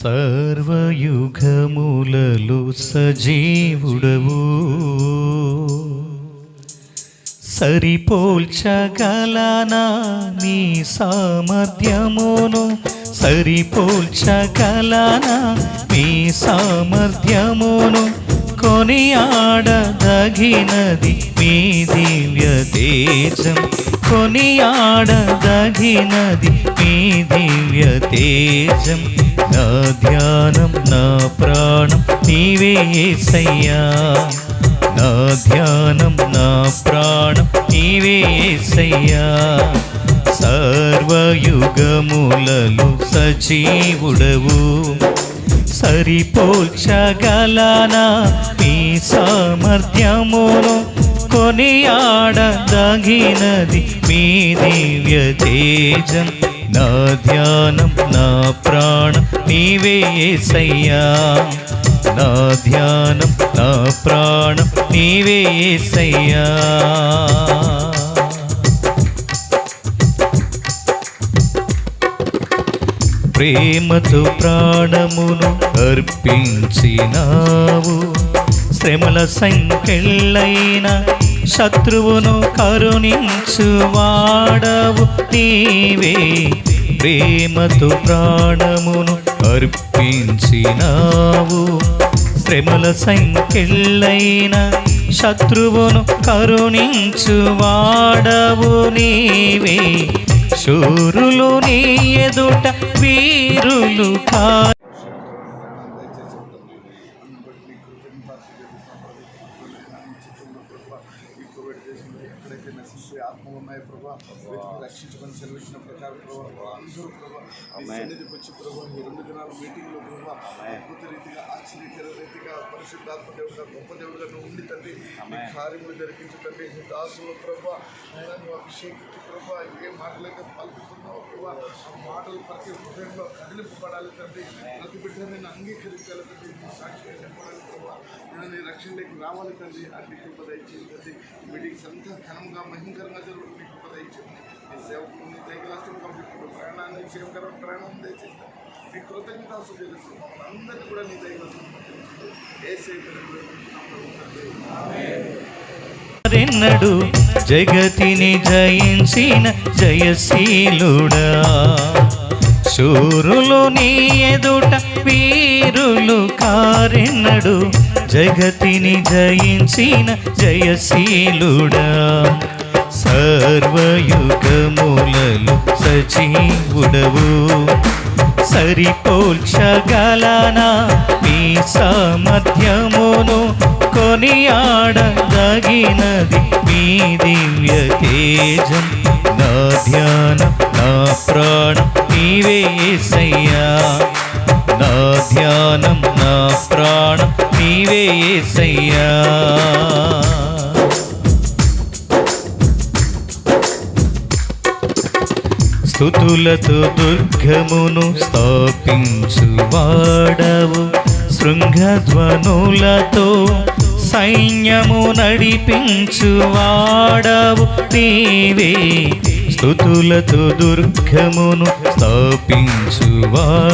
సర్వయుగములలో సజీవుడవు. సరిపోల్చగలనా నీ సామర్థ్యమును? సరిపోల్చగలనా నీ సామర్థ్యమును? కొనియాడదగినది మీ దివ్య తేజం. కొనియాడదగినది మీ దివ్య తేజం. నా ధ్యానం నా ప్రాణం నీవే యేసయ్యా నా ధ్యానం నా ప్రాణం నీవే యేసయ్యా సర్వయుగములలో సజీవుడవు. సరిపోల్చగలనా నీ సామర్థ్యమును కొనియాడదగినది మీ దివ్య తేజం. నా ధ్యానం నా నీవే ఏసయ్యా. నా ధ్యానం నా ప్రాణం నీవే ఏసయ్యా. ప్రేమతో ప్రాణమును అర్పించినావు. శ్రమల సంఖ్యలైన శత్రువును కరుణించు వాడవు నీవే. ప్రేమతో ప్రాణమును అర్పించినావు. శ్రమల సంఖ్యలైన శత్రువును కరుణించువాడవు నీవే. శూరులు నీ ఎదుట వీరులు కా ఈ కోవిడ్ దేశంలో ఎక్కడైతే నశించే ఆత్మలు ఉన్నాయో ప్రభా రక్షించమని సెలవిచ్చిన ప్రకారం ప్రభా అందరూ ప్రభా సన్నిధికి వచ్చి ప్రభా ఈ రెండు దినాల మీటింగ్లో ప్రభా అద్భుత రీతిగా ఆశ్చర్యకర రీతిగా పరిశుద్ధాత్మ దేవుడుగా గొప్ప దేవుడుగా ఉండి తండ్రి కార్యములు జరిగించు తండ్రి దాసుల దాసులు అభిషేకించి ప్రభావ ఏ మాటలైతే పలుకుతున్నావు ప్రభావ ఆ మాటలు ప్రతి హృదయంలో కదిలింపబడాలి తండ్రి. ప్రతి బిడ్డ నేను అంగీకరించాలి తండ్రి. సాక్షి సాక్షిగా చెప్పాలని ప్రభా రక్షణలోకి రావాలి తండ్రి అన్ని కృప దయచేసి తండ్రి మీటింగ్స్ అంతా ఘనంగా మహింకరంగా జరుగుతుంది. మీ కృప దయచేసి నీ సేవకు దైవరాష్ట్రం పంపించిన ప్రయాణాన్ని సేవకరం ప్రయాణం దయచేసి మీ కృతజ్ఞత తెలుసు అందరినీ కూడా నీ దైవరాష్ట్రం ఏ రెన్నడు జగతిని జయించిన జయశీలుడా. శూరులు నీ ఎదుట వీరులు కారెన్నడు జగతిని జయించిన జయశీలుడా. సర్వయుగములలో సజీవుడవు. సరిపోల్చగలనా మీ సామర్థ్యమును కొనియాడదగినది మీ దివ్య తేజం. నా ధ్యాన నా ప్రాణం నీవే యేసయ్యా నా ధ్యానం నా ప్రాణం నీవే యేసయ్యా స్థుతులతో దుర్గమును స్థాపించువాడవు శృంగధ్వనులతో సైన్యము నడిపించువాడవు నీవే స్థుతులతో దుర్గమును స్థాపించువా